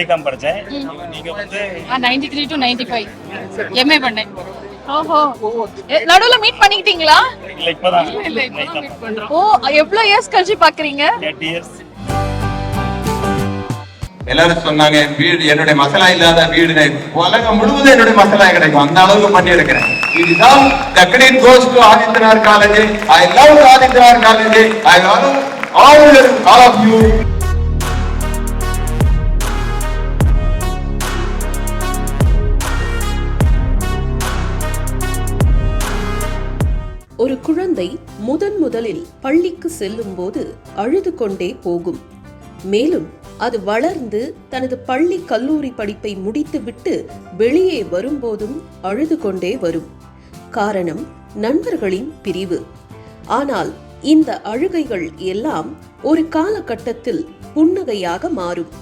BCom படித்தேன் நீங்கள் வந்து ninety three to ninety five MA பண்ணேன். ஓஹோ. எ- நடுவுல மீட் பண்ணிக்கிட்டீங்களா? இல்லை இப்போ தான் ஓ எவ்வளவு இயர்ஸ் கழிச்சு பாக்குறீங்க? இயர்ஸ் எல்லாரும் சொன்னாங்க வீடு என்னுடைய மசாலா இல்லாத வீடு உலகம் முழுவதும் என்னுடைய மசாலா கிடைக்கும். அந்த அளவுக்கு பண்ணி இருக்கிறேன் இதுதான் the credit goes to Adityanath college I love Adityanath college I love all all of you குழந்தை முதன் முதலில் பள்ளிக்கு செல்லும் போது அழுது கொண்டே போகும். மேலும் அது வளர்ந்து தனது பள்ளி கல்லூரி படிப்பை முடித்துவிட்டு வெளியே வரும்போதும் அழுது கொண்டே வரும். காரணம் நண்பர்களின் பிரிவு. ஆனால் இந்த அழுகைகள் எல்லாம் ஒரு காலகட்டத்தில் புன்னகையாக மாறும்.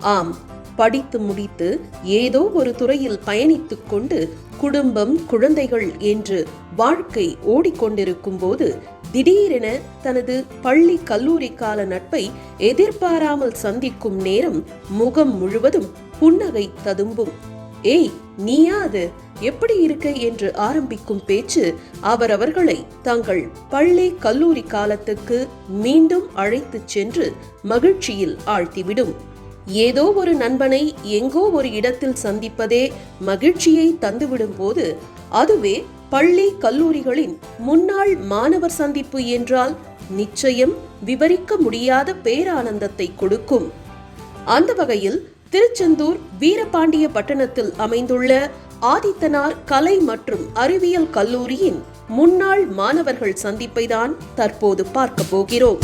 ஆம் படித்து முடித்து ஏதோ ஒரு துறையில் பயணித்துக் கொண்டு குடும்பம் குழந்தைகள் என்று வாழ்க்கை ஓடிக்கொண்டிருக்கும் போது திடீரென தனது பள்ளி கல்லூரி கால நட்பை எதிர்பாராமல் சந்திக்கும் நேரம் முகம் முழுவதும் புன்னகை ததும்பும். ஏய் நீயா அது? எப்படி இருக்க? என்று ஆரம்பிக்கும் பேச்சு அவரவர்களை தங்கள் பள்ளி கல்லூரி காலத்துக்கு மீண்டும் அழைத்துச் சென்று மகிழ்ச்சியில் ஆழ்த்திவிடும். ஏதோ ஒரு நண்பனை எங்கோ ஒரு இடத்தில் சந்திப்பதே மகிழ்ச்சியை தந்துவிடும் போது அதுவே பள்ளி கல்லூரிகளின் முன்னாள் மாணவர் சந்திப்பு என்றால் நிச்சயம் விவரிக்க முடியாத பேரானந்தத்தை கொடுக்கும். அந்த வகையில் திருச்செந்தூர் வீரபாண்டிய பட்டணத்தில் அமைந்துள்ள ஆதித்தனார் கலை மற்றும் அறிவியல் கல்லூரியின் முன்னாள் மாணவர்கள் சந்திப்பை தான் தற்போது பார்க்க போகிறோம்.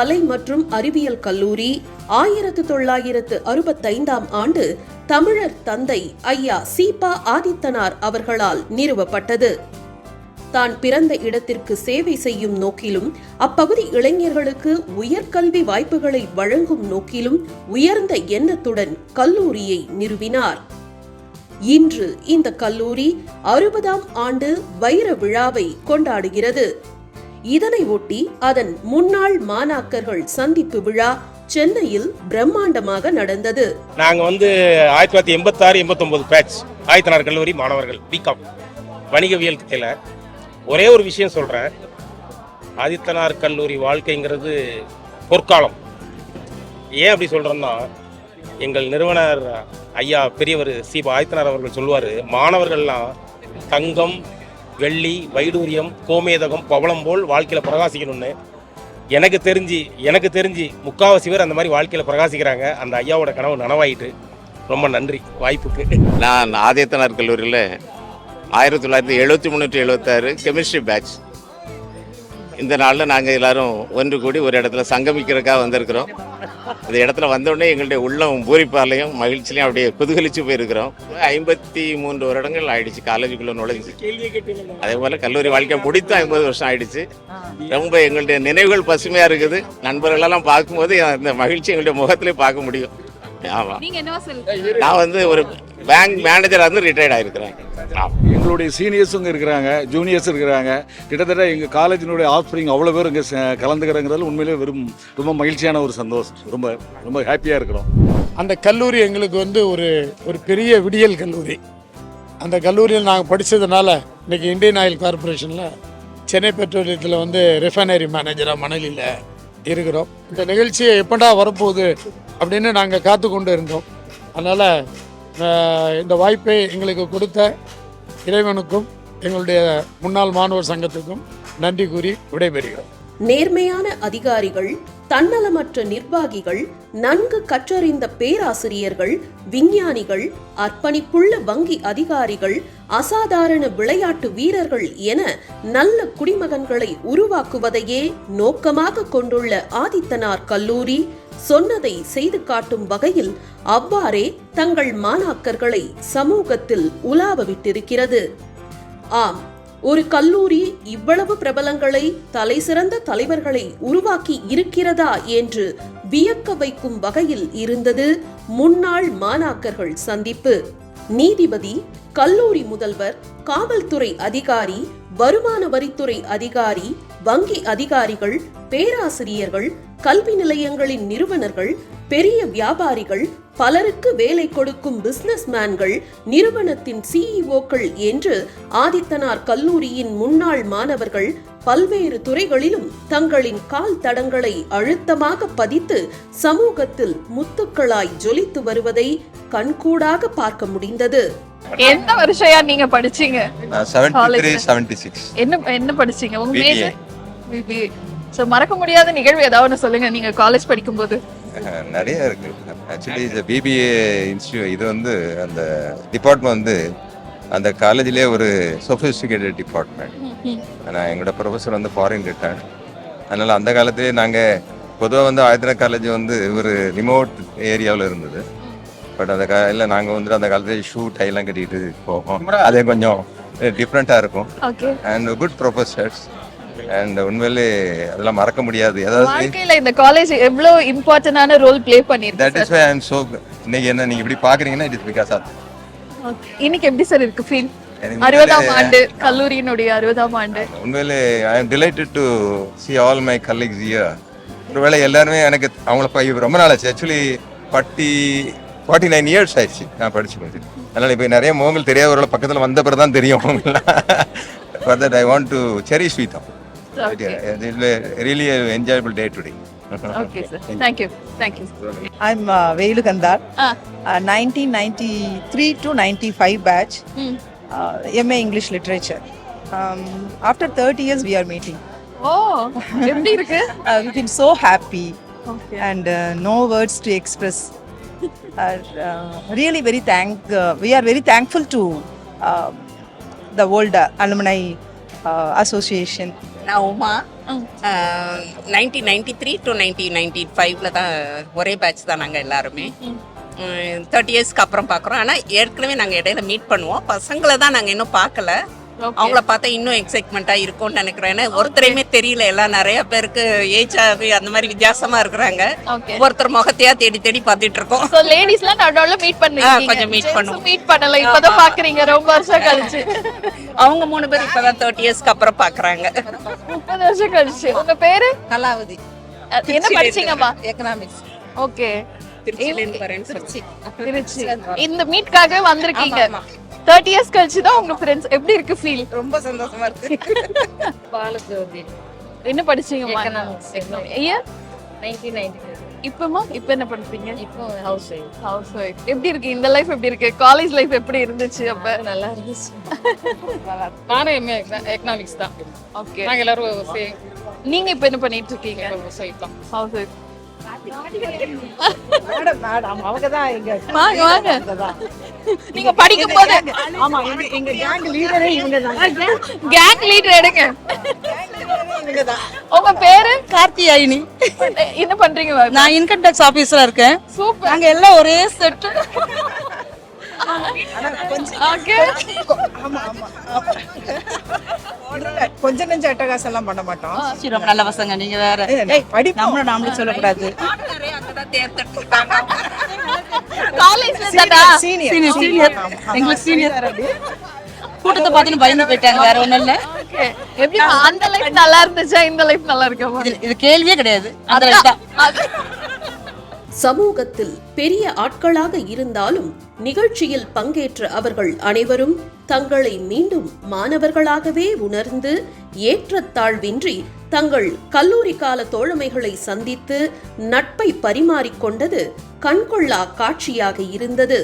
கலை மற்றும் அறிவியல் கல்லூரி ஆயிரத்து தொள்ளாயிரத்து அறுபத்தைந்தாம் ஆண்டு தமிழர் தந்தை ஐயா சீபா ஆதித்தனார் அவர்களால் நிறுவப்பட்டது. தான் பிறந்த இடத்திற்கு சேவை செய்யும் நோக்கிலும் அப்பகுதி இளைஞர்களுக்கு உயர்கல்வி வாய்ப்புகளை வழங்கும் நோக்கிலும் உயர்ந்த எண்ணத்துடன் கல்லூரியை நிறுவினார். இன்று இந்த கல்லூரி அறுபதாம் ஆண்டு வைர விழாவை கொண்டாடுகிறது. இதனை ஒட்டி அதன் முன்னாள் மாணாக்கர்கள் சந்திப்பு விழா சென்னையில் பிரம்மாண்டமாக நடந்தது. நாங்கள் வந்து ஆயிரத்தி தொள்ளாயிரத்தி எண்பத்தாறு எண்பத்தொம்போது பேட்ச் ஆயத்தனார் கல்லூரி மாணவர்கள் பிகாம் வணிகவியல் துறையில். ஒரே ஒரு விஷயம் சொல்கிறேன் ஆதித்தனார் கல்லூரி வாழ்க்கைங்கிறது பொற்காலம். ஏன் அப்படி சொல்கிறோன்னா எங்கள் நிறுவனர் ஐயா பெரியவர் சி. ஆதித்தனார் அவர்கள் சொல்லுவார் மாணவர்கள்லாம் தங்கம் வெள்ளி வைடூரியம் கோமேதகம் பவளம் போல் வாழ்க்கையில் பிரகாசிக்கணும்னு எனக்கு தெரிஞ்சு எனக்கு தெரிஞ்சு முக்காவாசி பேர் அந்த மாதிரி வாழ்க்கையில் பிரகாசிக்கிறாங்க. அந்த ஐயாவோட கனவு நனவாயிட்டு ரொம்ப நன்றி. வாய்ப்புக்கு. நான் ஆதித்தனார் கல்லூரியில் ஆயிரத்தி தொள்ளாயிரத்தி எழுபத்தி முந்நூற்றி எழுபத்தாறு கெமிஸ்ட்ரி பேட்ச் இந்த நாளில் நாங்கள் எல்லாரும் ஒன்று கூடி ஒரு இடத்துல சங்கமிக்கிறதுக்காக வந்திருக்கிறோம். இந்த இடத்துல வந்தோடனே எங்களுடைய உள்ளம் பூரிப்பாலையும் மகிழ்ச்சிலையும் அப்படியே குதூகலிச்சு போயிருக்கிறோம். ஐம்பத்தி மூன்று வருடங்கள் ஆயிடுச்சு காலேஜுக்குள்ள நுழைஞ்சு. அதே போல் கல்லூரி வாழ்க்கை முடித்து ஐம்பது வருஷம் ஆயிடுச்சு. ரொம்ப எங்களுடைய நினைவுகள் பசுமையாக இருக்குது. நண்பர்களெல்லாம் பார்க்கும்போது இந்த மகிழ்ச்சி எங்களுடைய முகத்திலே பார்க்க முடியும். ஆமாம் நீங்க என்னவா சொல்லுங்க நான் வந்து ஒரு பேங்க் மேனேஜராக இருந்து ரிட்டையர்ட் ஆகிருக்கிறேன் எங்களுடைய சீனியர்ஸுங்க இருக்கிறாங்க ஜூனியர்ஸ் இருக்கிறாங்க. கிட்டத்தட்ட எங்கள் காலேஜினுடைய ஆஃப்ரிங் அவ்வளோ பேர் இங்கே கலந்துக்கிறங்கிறதுல உண்மையிலே வெறும் ரொம்ப மகிழ்ச்சியான ஒரு சந்தோஷம் ரொம்ப ரொம்ப ஹாப்பியாக இருக்கிறோம். அந்த கல்லூரி எங்களுக்கு வந்து ஒரு ஒரு பெரிய விடியல் கல்லூரி. அந்த கல்லூரியில் நாங்கள் படித்ததுனால இன்றைக்கி இந்தியன் ஆயில் கார்பரேஷனில் சென்னை பெட்ரோலியத்தில் வந்து ரிஃபைனரி மேனேஜராக மணலியில் இருக்கிறோம். இந்த நிகழ்ச்சியை எப்படா வரப்போகுது? அப்படின்னு நாங்கள் காத்து கொண்டு இருந்தோம். அதனால் இந்த வாய்ப்பை எங்களுக்கு கொடுத்த இறைவனுக்கும் எங்களுடைய முன்னாள் மாணவர் சங்கத்துக்கும் நன்றி கூறி விடைபெறுகிறோம். நேர்மையான அதிகாரிகள் தன்னலமற்ற நிர்வாகிகள் நன்கு கற்றறிந்த பேராசிரியர்கள் விஞ்ஞானிகள் அர்ப்பணிப்புள்ள வங்கி அதிகாரிகள் அசாதாரண விளையாட்டு வீரர்கள் என நல்ல குடிமகன்களை உருவாக்குவதையே நோக்கமாக கொண்டுள்ள ஆதித்தனார் கல்லூரி சொன்னதை செய்து காட்டும் வகையில் அவ்வாறே தங்கள் மாணாக்கர்களை சமூகத்தில் உலாவ விட்டிருக்கிறது ஆம் ஒரு கல்லூரி இவ்வளவு பிரபலங்களை தலைசிறந்த தலைவர்களை உருவாக்கி இருக்கிறதா என்று வியக்க வைக்கும் வகையில் இருந்தது முன்னாள் மாணாக்கர்கள் சந்திப்பு. நீதிபதி கல்லூரி முதல்வர் காவல்துறை அதிகாரி வருமான வரித்துறை அதிகாரி வங்கி அதிகாரிகள் பேராசிரியர்கள் கல்வி நிலையங்களின் நிறுவனர்கள் பெரிய வியாபாரிகள் பலருக்கு வேலை கொடுக்கும் பிசினஸ்மேன்கள் நிறுவனத்தின் சிஇஓக்கள் என்று ஆதித்தனார் கல்லூரியின் முன்னாள் மாணவர்கள் பல்வேறு துறைகளிலும் தங்களின் கால் தடங்களை அழுத்தமாக பதித்து சமூகத்தில் முத்துக்களாய் ஜொலித்து வருவதை கண்கூடாக பார்க்க முடிந்தது. எந்த வருஷம் நீங்க படிச்சீங்க? என்ன என்ன படிச்சீங்க? உங்க மறக்க முடியாத நிகழ்வு ஏதாவது சொல்லுங்க. நீங்க காலேஜ் படிக்கும்போது. நிறைய இருக்கு. ஆக்சுவலி இந்த பிபிஏ இன்ஸ்டியூ இது வந்து அந்த டிபார்ட்மெண்ட் வந்து அந்த காலேஜ்லேயே ஒரு சொஃபிஸ்டிகேட்டட் டிபார்ட்மெண்ட் ஆனால் எங்களோட ப்ரொஃபஸர் வந்து ஃபாரின் ரிட்டர்ன் அதனால் அந்த காலத்திலே நாங்கள் பொதுவாக வந்து ஆயுதன காலேஜ் வந்து ஒரு ரிமோட் ஏரியாவில் இருந்தது. பட் அந்த காலையில் நாங்கள் வந்து அந்த காலத்துல ஷூ டைலாம் கட்டிட்டு போவோம். அதே கொஞ்சம் டிஃப்ரெண்ட்டாக இருக்கும். அண்ட் குட் ப்ரொஃபஸர்ஸ் அண்ட் உண்மையிலே அதெல்லாம் மறக்க முடியாது. வாழ்க்கையில இந்த காலேஜ் எவ்வளவு இம்பார்ட்டன்டான ரோல் ப்ளே தட் பண்ணிருக்கு is why I am so இன்னைக்கு என்ன நீங்க இப்படி பாக்குறீங்கன்னா இட் இஸ் பிகாஸ் ஆஃப் இன்னைக்கு எப்படி சார் இருக்கு ஃபீல் அறுபதாம் ஆண்டு கல்லூரியினுடைய அறுபதாம் ஆண்டு. உண்மையிலே I am delighted to see all my colleagues year ஒருவேளை எல்லாருமே எனக்கு அவங்கள ரொம்ப நாள் ஆச்சு actually forty forty nine years ஆயிடுச்சு. நான் படிச்சு முடிச்சு அதனால இப்போ நிறைய முகங்கள் தெரியாதவர்கள் பக்கத்தில் வந்த பிறகு தான் தெரியும். அவங்களாம் for that I want to cherish with Really enjoyable day today okay sir thank you thank you I'm uh, Velu Kandar, Ah. uh, 1993 to 95 batch, Hmm. uh, MA English Literature. Um, after 30 years, we are meeting. ஓ எப்படி இருக்கு Uh, we've been so happy okay and uh, no words to express. Uh, uh, really, very thank. Uh, we are very thankful to uh, the World Alumni uh, Association. நான் Uma. Nineteen ninety three to nineteen ninety ஃபைவ்ல தான் ஒரே batch தான் நாங்கள் எல்லாருமே. Thirty இயர்ஸ்க்கு அப்புறம் பார்க்குறோம் ஆனால் ஏற்கனவே நாங்கள் இடையில மீட் பண்ணுவோம். பசங்களை தான் நாங்கள் இன்னும் பார்க்கல அவங்கள பார்த்தா இன்னும் எக்ஸைட்மெண்ட்டாக இருக்கும்னு நினைக்கிறேன். ஏன்னா ஒருத்தரையுமே தெரியல. எல்லாம் நிறைய பேருக்கு ஏஜ் அந்த மாதிரி வித்தியாசமா இருக்கிறாங்க. ஒருத்தர் முகத்தையா தேடி தேடி பார்த்துட்டு இருக்கோம் சோ லேடிஸ்லாம் நடுவுல மீட் ஆ, கொஞ்சம் பண்ணுவீங்க பண்ணுவோம். மீட் பண்ணல. இப்பதான் பாக்குறீங்க. ரொம்ப வருஷம் கழிச்சு. அவங்க மூணு பேர் இப்பதான் தேர்ட்டி இயர்ஸ்க்கு அப்புறம் பார்க்குறாங்க முப்பது வருஷம் கழிச்சு. உங்க பேரு? கலாவதி. என்ன படிச்சீங்கம்மா? Economics okay Trichy. இந்த மீட்காக வந்திருக்கீங்க. தேர்ட்டி இயர்ஸ் கழிச்சு தான் உங்க ஃப்ரெண்ட்ஸ் எப்படி இருக்கு ஃபீல் ரொம்ப சந்தோஷமா இருக்கு. பாலஜோதி என்ன படிச்சீங்கம்மா எக்கனாமிக்ஸ் ஐயர் நைன்டீன் நைன்டி இப்பமா இப்ப என்ன பண்றீங்க இப்போ ஹவுஸ் ஒய்ஃப் ஹவுஸ் ஒய்ஃப் எப்படி இருக்கு? இந்த லைஃப் எப்படி இருக்கு? காலேஜ் லைஃப் எப்படி இருந்துச்சு அப்ப? நல்லா இருந்துச்சு. நானும் எம்ஏ எக்கனாமிக்ஸ் தான். ஓகே நாங்க எல்லாரும் நீங்க இப்ப என்ன பண்ணிட்டு இருக்கீங்க? ஹவுஸ் ஒய்ஃப் தான். ஹவுஸ் ஒய்ஃப் மேடம் மேடம் அவங்க தான் எங்க வாங்க வாங்க நீங்க படிக்கும் போது ஆமா எங்க எங்க கேங் லீடரே இவங்க தான் கேங் லீடர் எடுங்க. இவங்க தான் உங்க பேரு? கார்த்தியாயினி என்ன பண்றீங்க? நான் இன்கம் டேக்ஸ் ஆபீசரா இருக்கேன். சூப்பர். நாங்க எல்லாம் ஒரே செட் ஓகே கொஞ்சம் நெஞ்ச அட்டகாசம் எல்லாம் பண்ண மாட்டோம். ரொம்ப நல்ல பசங்க. நீங்க வேற. ஏய், படிப்போம். நம்மளும் நாமளும் சொல்லக்கூடாது. எங்களுக்கு சீனியர் கூட்டத்தை பார்த்துன்னு பயந்து போயிட்டாங்க வேற ஒண்ணும் இல்ல. எப்படி அந்த லைஃப் நல்லா இருந்துச்சா? இந்த லைஃப் நல்லா இருக்கா? இது கேள்வியே கிடையாது. அந்த life தான். சமூகத்தில் பெரிய ஆட்களாக இருந்தாலும் நிகழ்ச்சியில் பங்கேற்ற அவர்கள் அனைவரும் தங்களை மீண்டும் மாணவர்களாகவே உணர்ந்து ஏற்றத்தாழ்வின்றி தங்கள் கல்லூரி கால தோழமைகளை சந்தித்து நட்பை பரிமாறிக்கொண்டது கண்கொள்ளா காட்சியாக இருந்தது.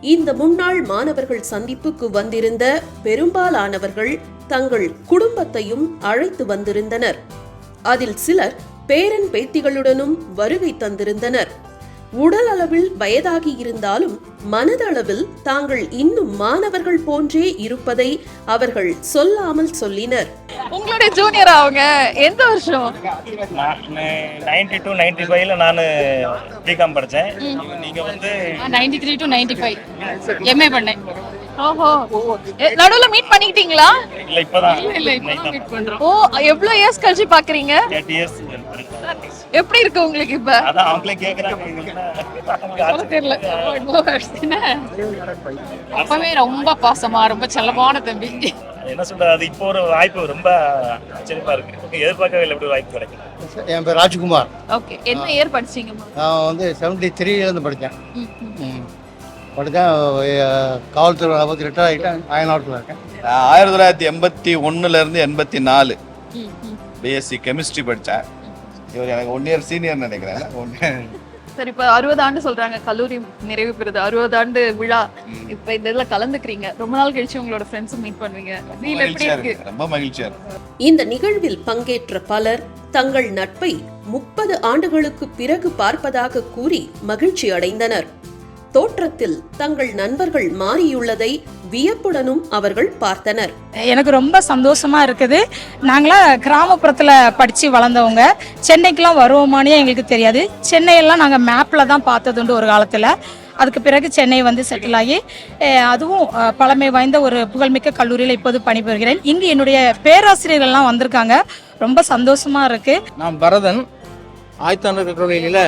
இந்த முன்னாள் மாணவர்கள் சந்திப்புக்கு வந்திருந்த பெரும்பாலானவர்கள் தங்கள் குடும்பத்தையும் அழைத்து வந்திருந்தனர். அதில் சிலர் பேரன் பேத்திகளுடனும் வருகை தந்திருந்தனர். உடல் அளவில் வயதாகி இருந்தாலும் மனதளவில் தாங்கள் இன்னும் மாணவர்கள் போன்றே இருப்பதை அவர்கள் சொல்லாமல் சொல்லினர். உங்களுடைய ஜூனியர் அவங்க? எந்த வருஷம்? நைன்டி டூ நைன்டி ஃபைவ்ல நான் பிகாம் படித்தேன் நீங்கள் வந்து ninety three to ninety five MA பண்ணேன். ஓஹோ. நடுவுல மீட் பண்ணிக்கிட்டீங்களா? இல்லை இப்போதான். இல்ல இப்போ மீட் பண்றோம். ஓ எவ்வளவு இயர்ஸ் கழிச்சு பாக்குறீங்க? இயர்ஸ் எப்படி இருக்கு உங்களுக்கு இப்ப? அதான் அவங்களே தெரியல? அப்பவே ரொம்ப பாசமா ரொம்ப செல்லமான தம்பி. என்ன சொல்றது அது இப்போ ஒரு வாய்ப்பு ரொம்ப ஆச்சரியமா இருக்கு. எதிர்பார்க்கவே இல்லை இப்படி ஒரு வாய்ப்பு கிடைக்கும் என் பேர் ராஜ்குமார். ஓகே என்ன இயர் படிச்சீங்க நான் வந்து செவன்டி த்ரீலேருந்து படித்தேன். ம். படித்தேன் காவல்துறை பற்றி ரிட்டையர் ஆகிட்டேன் அயல்நாட்டில் இருக்கேன். ஆயிரத்தி தொள்ளாயிரத்தி எண்பத்தி ஒன்றுலேருந்து எண்பத்தி நாலு. பிஎஸ்சி கெமிஸ்ட்ரி படித்தேன். இவர் எனக்கு ஒன் இயர் சீனியர் நினைக்கிறேன் ஒன் சரி இப்ப அறுபது ஆண்டு சொல்றாங்க கல்லூரி நிறைவு பெறுது. அறுபது ஆண்டு விழா. இப்ப இந்த இதுல கலந்துக்கிறீங்க. ரொம்ப நாள் கழிச்சு உங்களோட ஃப்ரெண்ட்ஸ் மீட் பண்ணுவீங்க. ரொம்ப மகிழ்ச்சியாக இருக்கு? இந்த நிகழ்வில் பங்கேற்ற பலர் தங்கள் நட்பை முப்பது ஆண்டுகளுக்கு பிறகு பார்ப்பதாக கூறி மகிழ்ச்சி அடைந்தனர் தோற்றத்தில் தங்கள் நண்பர்கள் மாறியுள்ளதை வியப்புடனும் அவர்கள் பார்த்தனர். எனக்கு ரொம்ப சந்தோஷமா இருக்குது. நாங்களாம் கிராமப்புறத்தில் படித்து வளர்ந்தவங்க. சென்னைக்கெலாம் வருவோமானே எங்களுக்கு தெரியாது. சென்னையெல்லாம் நாங்கள் மேப்பில் தான் பார்த்ததுண்டு ஒரு காலத்தில். அதுக்கு பிறகு சென்னை வந்து செட்டில் ஆகி அதுவும் பழமை வாய்ந்த ஒரு புகழ்மிக்க கல்லூரியில் இப்போது பணிபுரிகிறேன். இங்கு என்னுடைய பேராசிரியர்கள்லாம் வந்திருக்காங்க. ரொம்ப சந்தோஷமா இருக்கு. நான் பரதன் ஆயத்தாண்டர் கல்லூரியில்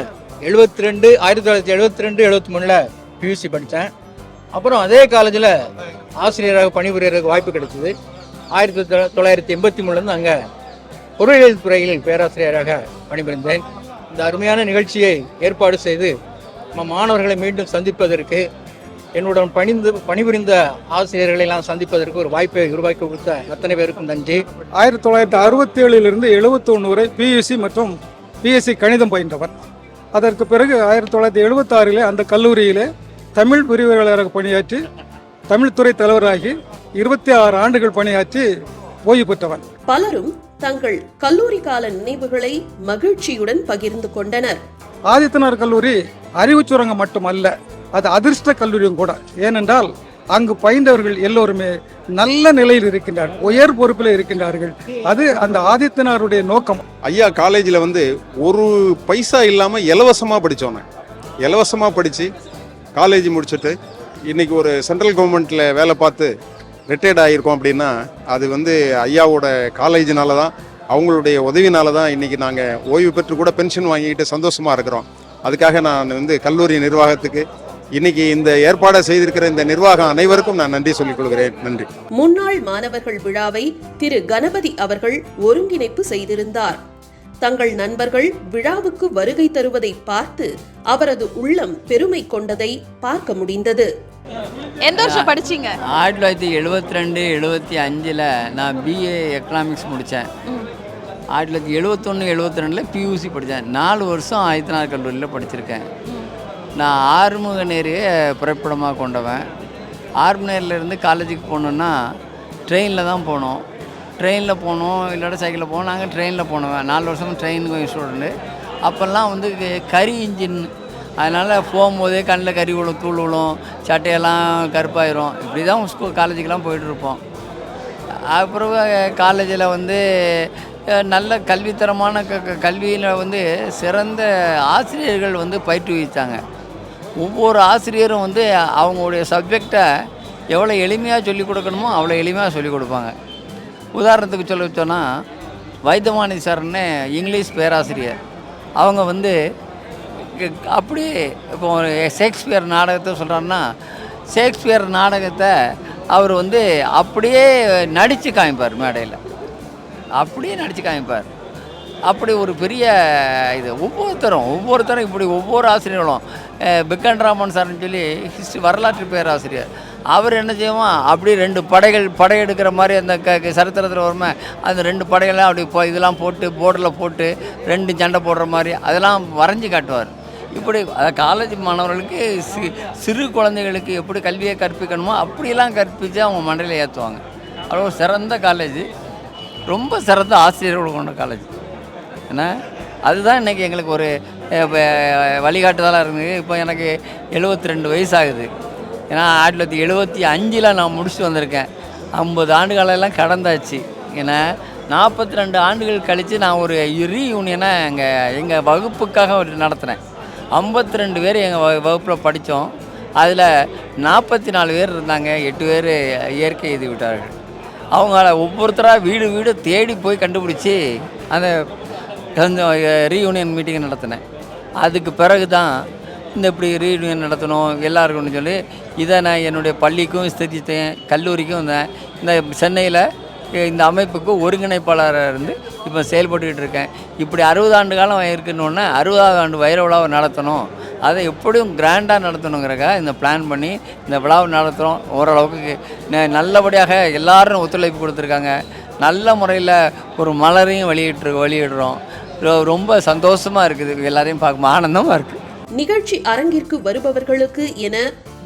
எழுபத்தி ரெண்டு ஆயிரத்தி தொள்ளாயிரத்தி எழுபத்தி ரெண்டு எழுபத்தி மூணில் பியூசி படித்தேன் அப்புறம் அதே காலேஜில் ஆசிரியராக பணிபுரியறதுக்கு வாய்ப்பு கிடைச்சிது. ஆயிரத்தி தொள்ளாயிரத்தி எண்பத்தி மூணுலேருந்து அங்கே பொருளியல் துறையில் பேராசிரியராக பணிபுரிந்தேன். இந்த அருமையான நிகழ்ச்சியை ஏற்பாடு செய்து நம்ம மாணவர்களை மீண்டும் சந்திப்பதற்கு என்னுடன் பணிந்து பணிபுரிந்த ஆசிரியர்களை எல்லாம் சந்திப்பதற்கு ஒரு வாய்ப்பை உருவாக்கி கொடுத்த அத்தனை பேருக்கும் நன்றி. ஆயிரத்தி தொள்ளாயிரத்தி அறுபத்தி ஏழிலிருந்து எழுபத்தொன்னு வரை பியூசி மற்றும் பிஎஸ்சி கணிதம் பயின்றவர். அதற்கு பிறகு ஆயிரத்தி தொள்ளாயிரத்தி எழுபத்தாறிலே அந்த கல்லூரியிலே தமிழ் விரிவுரையாளராக பணியாற்றி தமிழ்துறை தலைவராகி இருபத்தி ஆறு ஆண்டுகள் பணியாற்றி ஓய்வு பெற்றவர் பலரும் தங்கள் கல்லூரி கால நினைவுகளை மகிழ்ச்சியுடன் பகிர்ந்து கொண்டனர். ஆதித்தனார் கல்லூரி அறிவுச் சுரங்கம் மட்டுமல்ல அது அதிர்ஷ்ட கல்லூரியும் கூட. ஏனென்றால் அங்கு பயின்றவர்கள் எல்லோருமே நல்ல நிலையில் இருக்கின்றார்கள் உயர் பொறுப்பில் இருக்கின்றார்கள். அது அந்த ஆதித்தனாருடைய நோக்கம். ஐயா காலேஜில் வந்து ஒரு பைசா இல்லாமல் இலவசமாக படித்தோம் இலவசமாக படித்து காலேஜ் முடிச்சுட்டு இன்றைக்கி ஒரு சென்ட்ரல் கவர்மெண்ட்டில் வேலை பார்த்து ரிட்டையர்ட் ஆகியிருக்கோம் அப்படின்னா அது வந்து ஐயாவோட காலேஜினால தான் அவங்களுடைய உதவினால தான் இன்றைக்கி நாங்கள் ஓய்வு பெற்று கூட பென்ஷன் வாங்கிக்கிட்டு சந்தோஷமாக இருக்கிறோம். அதுக்காக நான் வந்து கல்லூரி நிர்வாகத்துக்கு இன்னைக்கு இந்த ஏற்பாடை செய்திருக்கிற இந்த நிர்வாகம் அனைவருக்கும் நான் நன்றி சொல்லிக் கொள்கிறேன். நன்றி. முன்னாள் மாணவர்கள் விழாவை திரு கணபதி அவர்கள் ஒருங்கிணைப்பு செய்திருந்தார். தங்கள் நண்பர்கள் விழாவுக்கு வருகை தருவதை பார்த்து அவரது உள்ளம் பெருமை கொண்டதை பார்க்க முடிந்தது. எந்த வருஷம் படிச்சீங்க? ஆயிரத்தி தொள்ளாயிரத்தி எழுபத்தி ரெண்டு எழுபத்தி அஞ்சில் நான் பிஏ எக்கனாமிக்ஸ் முடித்தேன் ஆயிரத்தி தொள்ளாயிரத்தி எழுபத்தொன்று எழுபத்தி ரெண்டில் பியூசி படித்தேன் நாலு வருஷம் ஆதித்தனார் கல்லூரியில் படிச்சிருக்கேன். நான் ஆறுமுக நேரையே பிறப்பிடமாக கொண்டவன். ஆறுமுகநேரிலேருந்து காலேஜுக்கு போகணுன்னா ட்ரெயினில் தான் போனோம் ட்ரெயினில் போனோம் இல்லாட்ட சைக்கிளில் போனோம் நாங்கள் ட்ரெயினில் போனவன். நாலு வருஷமும் ட்ரெயினுக்கு ஸ்டூடெண்ட்டு. அப்போல்லாம் வந்து கறி கரி இன்ஜின். அதனால் போகும்போதே கண்ணில் கறி விழும் தூள் விழும் சட்டையெல்லாம் கருப்பாயிரும். இப்படி தான் ஸ்கூல் காலேஜுக்கெல்லாம் போயிட்டுருப்போம். அப்புறம் காலேஜில் வந்து நல்ல கல்வித்தரமான க க- கல்வியில் வந்து சிறந்த ஆசிரியர்கள் வந்து பயிற்றுவித்தாங்க. ஒவ்வொரு ஆசிரியரும் வந்து அவங்களுடைய சப்ஜெக்டை எவ்வளோ எளிமையாக சொல்லிக் கொடுக்கணுமோ அவ்வளோ எளிமையாக சொல்லிக் கொடுப்பாங்க. உதாரணத்துக்கு சொல்ல வச்சோன்னா வைத்தமானி சார்னு இங்கிலீஷ் பேராசிரியர். அவங்க வந்து அப்படி இப்போ ஒரு ஷேக்ஸ்பியர் நாடகத்தை சொல்கிறாருன்னா ஷேக்ஸ்பியர் நாடகத்தை அவர் வந்து அப்படியே நடித்து காமிப்பார் மேடையில். அப்படியே நடித்து காமிப்பார். அப்படி ஒரு பெரிய இது ஒவ்வொருத்தரும் ஒவ்வொருத்தரும் இப்படி ஒவ்வொரு ஆசிரியர்களும் பிக்கன் ராமன் சார்னு சொல்லி ஹிஸ்ட்ரி வரலாற்று பேராசிரியர். அவர் என்ன செய்வோம் அப்படி ரெண்டு படைகள் படையெடுக்கிற மாதிரி அந்த க க- சரித்திரத்தில் வருமே அந்த ரெண்டு படைகள்லாம் அப்படி போ இதெல்லாம் போட்டு போர்டில் போட்டு ரெண்டு சண்டை போடுற மாதிரி அதெல்லாம் வரைஞ்சி காட்டுவார். இப்படி காலேஜ் மாணவர்களுக்கு சி சிறு குழந்தைகளுக்கு எப்படி கல்வியை கற்பிக்கணுமோ அப்படியெல்லாம் கற்பித்து அவங்க மண்டையில் ஏற்றுவாங்க அவ்வளோ சிறந்த காலேஜ் ரொம்ப சிறந்த ஆசிரியர்கள் கொண்ட காலேஜ் ஏன்னா அதுதான் இன்றைக்கி எங்களுக்கு ஒரு வழிகாட்டுதலாக இருந்தது இப்போ எனக்கு எழுபத்தி ரெண்டு வயசாகுது. ஏன்னா ஆயிரத்தி தொள்ளாயிரத்தி எழுபத்தி அஞ்சில் நான் முடிச்சுட்டு வந்திருக்கேன். ஐம்பது ஆண்டுகளெல்லாம் கடந்தாச்சு. ஏன்னா நாற்பத்தி ரெண்டு ஆண்டுகள் கழித்து நான் ஒரு ரீயூனியனை எங்கள் எங்கள் வகுப்புக்காக ஒரு நடத்தினேன். ஐம்பத்தி ரெண்டு பேர் எங்கள் வகுப்பில் படித்தோம் அதில் நாற்பத்தி நாலு பேர் இருந்தாங்க. எட்டு பேர் இயற்கை எழுதி விட்டார்கள். அவங்கள ஒவ்வொருத்தராக வீடு வீடு தேடி போய் கண்டுபிடிச்சி அந்த கொஞ்சம் ரீயூனியன் மீட்டிங் நடத்தினேன். அதுக்கு பிறகு தான் இந்த இப்படி ரீயூனியன் நடத்தணும் எல்லாருக்கும்னு சொல்லி இதை நான் என்னுடைய பள்ளிக்கும் ஸ்திரித்தேன் கல்லூரிக்கும் வந்தேன். இந்த சென்னையில் இந்த அமைப்புக்கு ஒருங்கிணைப்பாளராக இருந்து இப்போ செயல்பட்டுக்கிட்டு இருக்கேன். இப்படி அறுபது ஆண்டு காலம் இருக்கணுன்னா அறுபதாவது ஆண்டு வைர விழாவை நடத்தணும். அதை எப்படியும் கிராண்டாக நடத்தணுங்கிறக்காக இந்த பிளான் பண்ணி இந்த விழாவை நடத்துகிறோம் ஓரளவுக்கு ந- நல்லபடியாக எல்லாரும் ஒத்துழைப்பு கொடுத்துருக்காங்க. நல்ல முறையில் ஒரு மலரையும் வெளியிட்டு வெளியிடுறோம். ரொம்ப சந்தோஷமாக இருக்குது. எல்லாரையும் பார்க்கும் ஆனந்தமாக இருக்குது நிகழ்ச்சி அரங்கிற்கு வருபவர்களுக்கு என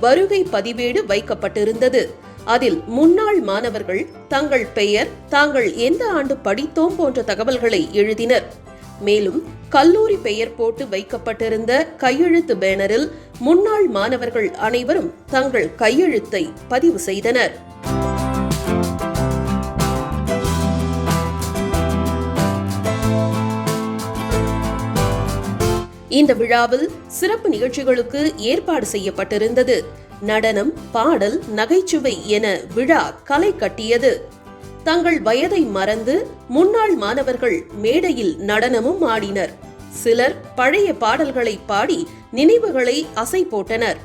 வருகை பதிவேடு வைக்கப்பட்டிருந்தது. அதில் முன்னாள் மாணவர்கள் தங்கள் பெயர் தாங்கள் எந்த ஆண்டு படித்தோம் போன்ற தகவல்களை எழுதினர். மேலும் கல்லூரி பெயர் போட்டு வைக்கப்பட்டிருந்த கையெழுத்து பேனரில் முன்னாள் மாணவர்கள் அனைவரும் தங்கள் கையெழுத்தை பதிவு செய்தனர். இந்த விழாவில் சிறப்பு நிகழ்ச்சிகளுக்கு ஏற்பாடு செய்யப்பட்டிருந்தது. நடனம் பாடல் நகைச்சுவை என விழா களை கட்டியது. தங்கள் வயதை மறந்து முன்னாள் மாணவர்கள் மேடையில் நடனமும் ஆடினர். சிலர் பழைய பாடல்களை பாடி நினைவுகளை அசை போட்டனர்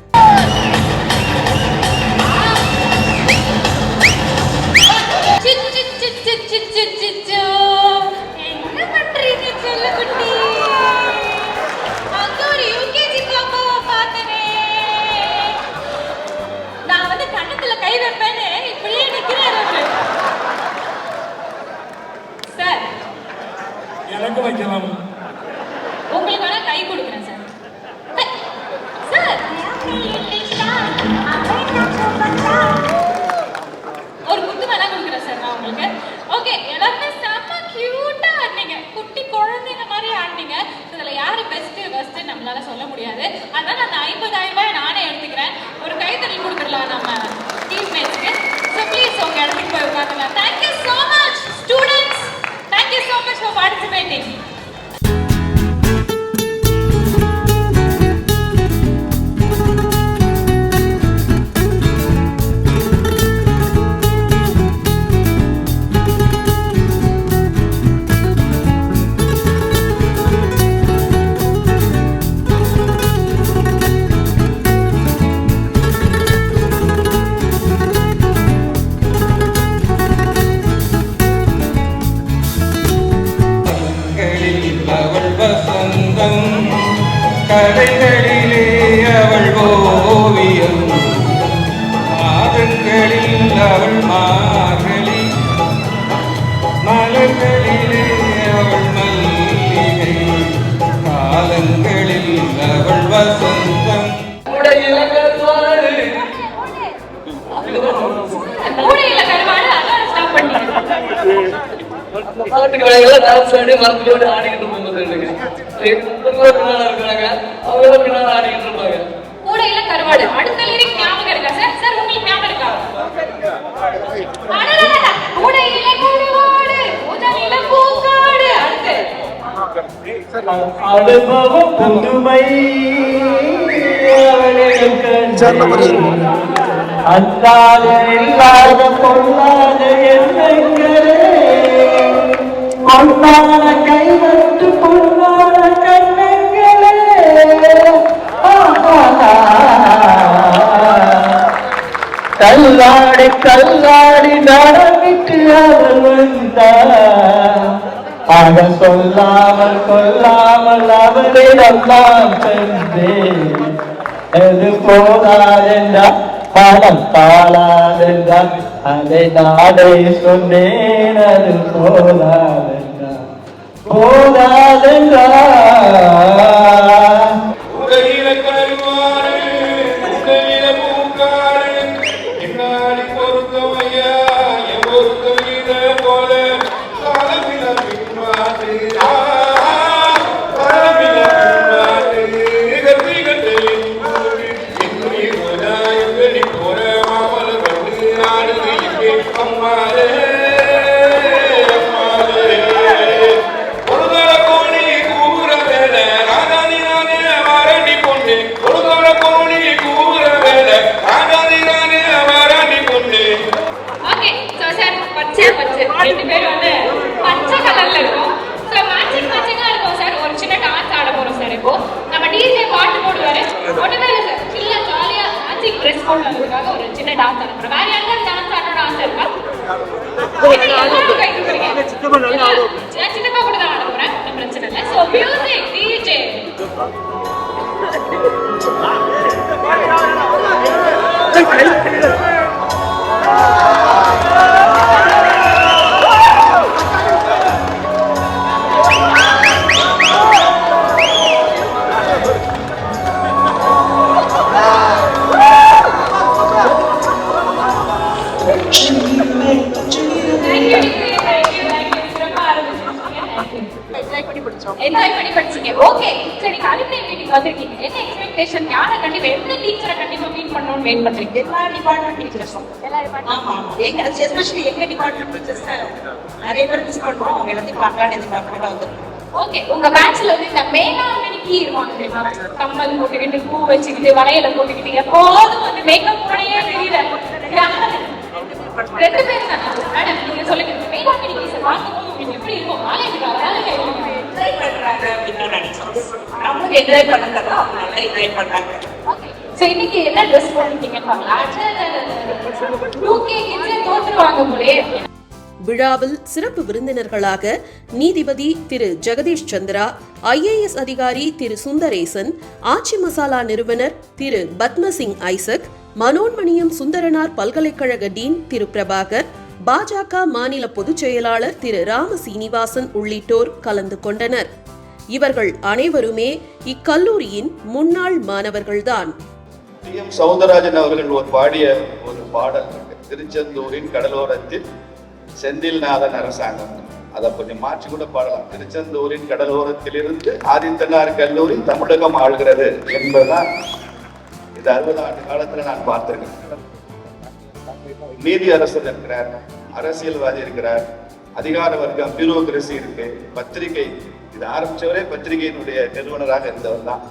கருவாடு அடுத்த லிரிக் ஞாபகம் இருக்கா சார் சார் உங்களுக்கு ஞாபகம் இருக்கா? அடடடட, கூடையில கருவாடு முதலில பூக்காடு அடுத்து. அனுபவம் புதுமை. அல்லாத இல்லாத பொல்லாத எண்ணங்களே. பொன்னான கைவட்டு பொன்னான கண்ணங்களே. கல்லாடி கல்லாடி நடந்துட்டு அவள் வந்தார். ஆக சொல்லாமல் கொல்லாமல் அவளிடம் நான் சென்றேன். எது போதாதென்றால் பணம் தாளாதென்றால் அதை நாடே சொன்னேன். அது போதாதென்றால் போதாதென்றால் நான் சித்தப்பா வந்திருக்கீங்க என்ன எக்ஸ்பெக்டேஷன் யாரை கண்டிப்பா எந்த டீச்சரை கண்டிப்பா மீட் பண்ணணும்னு வெயிட் பண்றீங்க? எல்லா டிபார்ட்மெண்ட் டீச்சர்ஸும் எல்லா டிபார்ட்மெண்ட் எங்க எஸ்பெஷலி எங்க டிபார்ட்மெண்ட் டீச்சர்ஸ் நிறைய பேர் மிஸ் பண்றோம். அவங்க எல்லாத்தையும் பார்க்கலாம் எதிர்பார்க்கலாம் வந்திருக்கோம் ஓகே உங்க பேட்ச்ல வந்து இந்த மேலாண்மைக்கு இருப்பாங்க தெரியுமா கம்மல் போட்டுக்கிட்டு பூ வச்சுக்கிட்டு வளையல போட்டுக்கிட்டு எப்போதும் வந்து மேக்கப் போடையே தெரியல. ரெண்டு பேரும் மேடம் நீங்க சொல்லுங்க. மேலாண்மை எப்படி இருக்கும்? வேலை என்ஜாய் பண்றாங்க அப்படின்னு நினைச்சோம் நம்மளும் என்ஜாய் பண்ணதான் அவங்க நல்லா என்ஜாய் பண்றாங்க. இன்னைக்கு என்ன ட்ரெஸ் விழாவில் சிறப்பு விருந்தினர்களாக நீதிபதி திரு ஜெகதீஷ் சந்திரா ஐஏஎஸ் அதிகாரி திரு சுந்தரேசன் ஆச்சி மசாலா நிறுவனர் திரு பத்மசிங் ஐசக் மனோன்மணியம் சுந்தரனார் பல்கலைக்கழக டீன் திரு பிரபாகர் பாஜக மாநில பொதுச் செயலாளர் திரு ராம சீனிவாசன் உள்ளிட்டோர் கலந்து கொண்டனர். இவர்கள் அனைவருமே இக்கல்லூரியின் முன்னாள் மாணவர்கள்தான். D M. சவுந்தரராஜன் அவர்கள் ஒரு பாடிய ஒரு பாடல் திருச்செந்தூரின் கடலோரத்தில் செந்தில்நாதன் அரசாங்கம். அதை கொஞ்சம் மாற்றி கூட பாடலாம். திருச்செந்தூரின் கடலோரத்திலிருந்து ஆதித்தனார் கல்லூரி தமிழகம் ஆள்கிறது என்பதுதான் இந்த அறுபது ஆண்டு காலத்துல நான் பார்த்திருக்கேன். நீதி அரசர் இருக்கிறார் அரசியல்வாதி இருக்கிறார் அதிகார வர்க்கம் பியூரோகிரசி இருக்கு பத்திரிகை இது ஆரம்பிச்சவரே பத்திரிகையினுடைய நிறுவனராக இருந்தவர் தான்.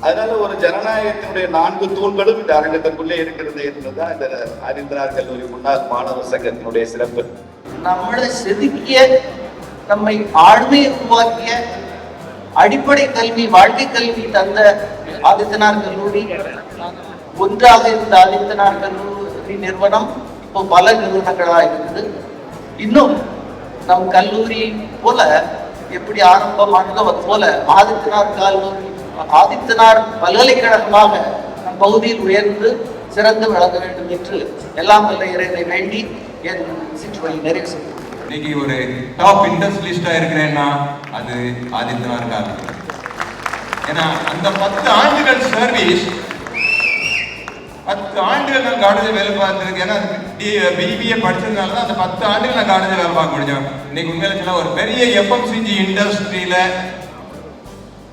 அதனால ஒரு ஜனநாயகத்தினுடைய நான்கு தூண்களும் இந்த அரங்கத்திற்குள்ளே இருக்கிறது என்பதுதான் இந்த ஆதித்தனார் கல்லூரி முன்னாள் மாணவர் சங்கத்தினுடைய சிறப்பு. நம்மளை செதுக்கிய நம்மை ஆழ்மையை உருவாக்கிய அடிப்படை கல்வி வாழ்க்கை கல்வி தந்த ஆதித்தனார் கல்லூரி ஒன்றாக இருந்த ஆதித்தனார் கல்லூரி நிறுவனம் இப்போ பல நிறுவனங்களா இருக்குது. இன்னும் நம் கல்லூரி போல எப்படி ஆரம்பமானதோ அது போல ஆதித்தனார் கல்லூரி ஆதித்தனார் பல்கலைக்கழகமாக நம் பகுதியில் உயர்ந்து சிறந்து விளங்க வேண்டும் என்று எல்லாம் வல்ல இறைவனை வேண்டி என் சிற்றுவையில் நிறைவு. செய்கிறேன் இன்னைக்கு ஒரு டாப் இண்டஸ்ட்ரியலிஸ்டா இருக்கிறேன்னா அது ஆதித்தனார் காரணம் ஏன்னா அந்த பத்து ஆண்டுகள் சர்வீஸ் பத்து ஆண்டுகள் நான் காலேஜ் வேலை பார்த்துருக்கு ஏன்னா பிபிஏ படிச்சதுனால தான் அந்த பத்து ஆண்டுகள் நான் காலேஜ் வேலை பார்க்க முடிஞ்சோம். இன்னைக்கு உண்மையில சொல்ல ஒரு பெரிய எஃப்எம்சிஜி இண்டஸ்ட்ரியில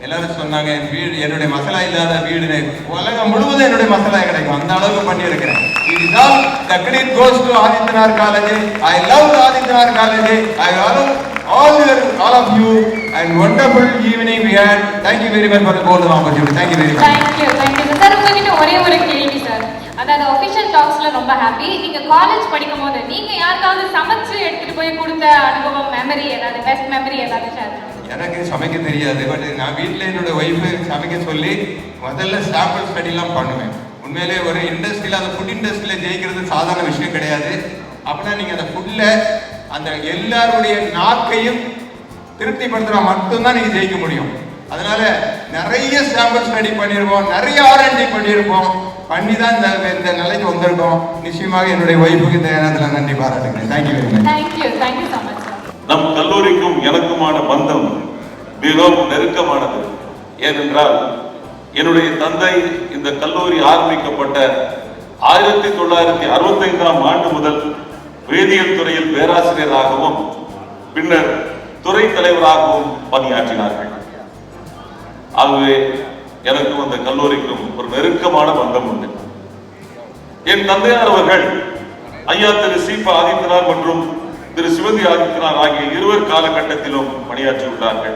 எல்லாரும் சொன்னாங்க என் வீடு என்னுடைய மசாலா இல்லாத வீடு உலகம் முழுவதும் என்னுடைய மசாலா கிடைக்கும். அந்த அளவுக்கு பண்ணியிருக்கிறேன். இதுதான் the credit goes to Adityanath college I love Adityanath college I love all your all of you. And wonderful evening we had. Thank you very much for the golden opportunity. Thank you very much. Thank you thank you sir உங்ககிட்ட ஒரே ஒரு அதாவது official டாக்ஸ்ல ரொம்ப happy நீங்க college படிக்கும் போது நீங்க யாருக்காவது சமைச்சு எடுத்துட்டு போய் கொடுத்த அனுபவம் மெமரி ஏதாவது பெஸ்ட் மெமரி ஏதாவது ஷேர் எனக்கு சமைக்க தெரியாது பட் நான் வீட்டில் என்னோட ஒய்ஃபு சமைக்க சொல்லி முதல்ல சாம்பிள் ஸ்டடிலாம் பண்ணுவேன். உண்மையிலே ஒரு இண்டஸ்ட்ரியில் அந்த ஃபுட் இண்டஸ்ட்ரியில் ஜெயிக்கிறது சாதாரண விஷயம் கிடையாது. அப்படின்னா நீங்கள் அந்த ஃபுட்டில் அந்த எல்லாருடைய நாக்கையும் திருப்திப்படுத்தினா மட்டும்தான் நீங்கள் ஜெயிக்க முடியும். அதனால நிறைய சாம்பிள் ஸ்டடி பண்ணியிருப்போம் நிறைய ஆர்என்டி பண்ணியிருப்போம் பண்ணி தான் இந்த இந்த நிலைக்கு வந்திருக்கோம். நிச்சயமாக என்னுடைய ஒய்ஃபுக்கு இந்த நேரத்தில் நன்றி பாராட்டுகிறேன். Thank you very much thank you thank you so much நம் கல்லூரிக்கும் எனக்குமான பந்தம் மிகவும் நெருக்கமானது. ஏனென்றால் என்னுடைய தந்தை இந்த கல்லூரி ஆரம்பிக்கப்பட்ட ஆயிரத்தி தொள்ளாயிரத்தி அறுபத்தைந்தாம் ஆண்டு முதல் வேதியியல் துறையில் பேராசிரியராகவும் பின்னர் துறை தலைவராகவும் பணியாற்றினார்கள். ஆகவே எனக்கும் அந்த கல்லூரிக்கும் ஒரு நெருக்கமான பந்தம் உண்டு. என் தந்தையார் அவர்கள் ஐயா திரு சீபா ஆதித்யநாத் மற்றும் திரு சிவந்தி ஆதித்யநாத் ஆகிய இருவர் காலகட்டத்திலும் பணியாற்றியுள்ளார்கள்.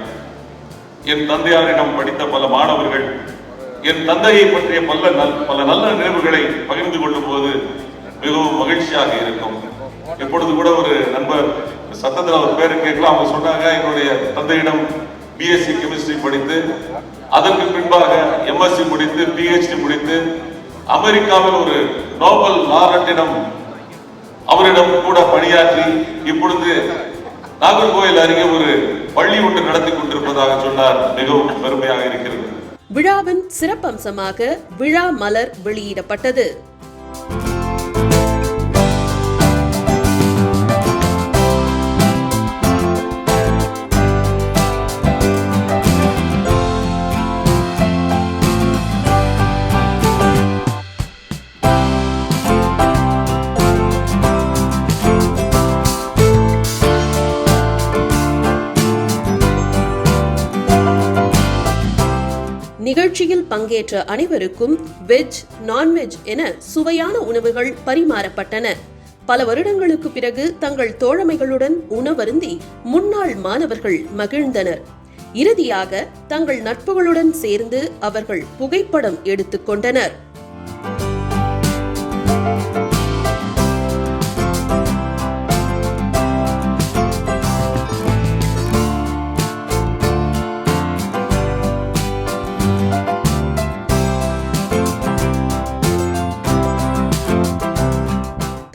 என் தந்தையாரிடம் படித்த பல மாணவர்கள் என் தந்தையை பற்றிய பல நல் பல நல்ல நினைவுகளை பகிர்ந்து கொள்ளும் போது மிகவும் மகிழ்ச்சியாக இருக்கும். எப்பொழுது கூட ஒரு நண்பர் சத்தத்தில் அவர் பேரு கேட்கலாம். அவங்க சொன்னாங்க என்னுடைய தந்தையிடம் பிஎஸ்சி கெமிஸ்ட்ரி படித்து அதற்கு பின்பாக எம்எஸ்சி முடித்து பிஹெச்டி முடித்து அமெரிக்காவில் ஒரு நோபல் லாரட்டிடம் அவரிடம் கூட பணியாற்றி இப்பொழுது நாகர்கோயில் அருகே ஒரு பள்ளி ஒன்று நடத்தி கொண்டிருப்பதாக சொன்னார். மிகவும் பெருமையாக இருக்கிறது. விழாவின் சிறப்பம்சமாக விழா மலர் வெளியிடப்பட்டது. நிகழ்ச்சியில் பங்கேற்ற அனைவருக்கும் வெஜ் நான்வெஜ் என சுவையான உணவுகள் பரிமாறப்பட்டன. பல வருடங்களுக்கு பிறகு தங்கள் தோழமைகளுடன் உணவருந்தி முன்னாள் மாணவர்கள் மகிழ்ந்தனர். இறுதியாக தங்கள் நட்புகளுடன் சேர்ந்து அவர்கள் புகைப்படம் எடுத்துக்கொண்டனர்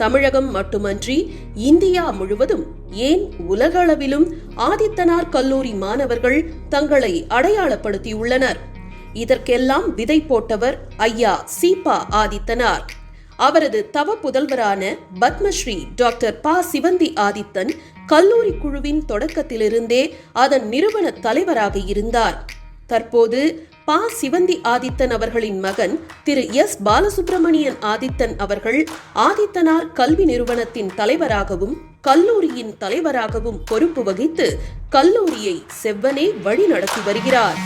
தமிழகம் மட்டுமன்றி இந்தியா முழுவதும் ஏன் உலகளவிலும் ஆதித்தனார் கல்லூரி மாணவர்கள் தங்களை அடையாளப்படுத்தியுள்ளனர்? இதற்கெல்லாம் விதை போட்டவர் ஐயா சீபா ஆதித்தனார். அவரது தவ புதல்வரான பத்மஸ்ரீ டாக்டர் ப. சிவந்தி ஆதித்தன் கல்லூரி குழுவின் தொடக்கத்திலிருந்தே அதன் நிறுவன தலைவராக இருந்தார். தற்போது பா சிவந்தி ஆதித்தன் அவர்களின் மகன் திரு எஸ் பாலசுப்பிரமணியன் ஆதித்தன் அவர்கள் ஆதித்தனார் கல்வி நிறுவனத்தின் தலைவராகவும் கல்லூரியின் தலைவராகவும் பொறுப்பு வகித்து கல்லூரியை செவ்வனே வழிநடத்தி வருகிறார்.